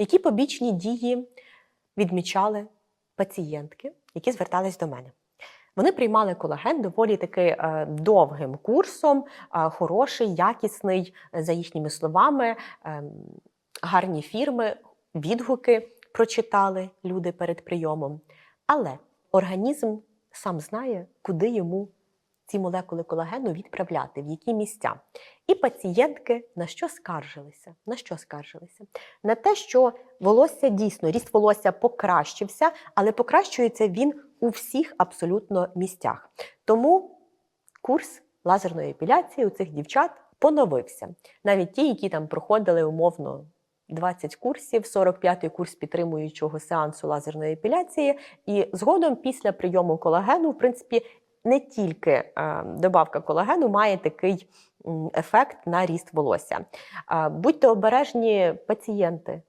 Які побічні дії відмічали пацієнтки, які звертались до мене? Вони приймали колаген доволі таки е, довгим курсом, е, хороший, якісний, е, за їхніми словами, гарні фірми, відгуки прочитали люди перед прийомом. Але організм сам знає, куди йому ці молекули колагену відправляти, в які місця. І пацієнтки на що скаржилися? На що скаржилися? На те, що волосся дійсно, ріст волосся покращився, але покращується він у всіх абсолютно місцях. Тому курс лазерної епіляції у цих дівчат поновився. Навіть ті, які там проходили умовно 20 курсів, 45-й курс підтримуючого сеансу лазерної епіляції, і згодом після прийому колагену, в принципі, не тільки е, добавка колагену має такий ефект на ріст волосся. Е, Будьте обережні пацієнти,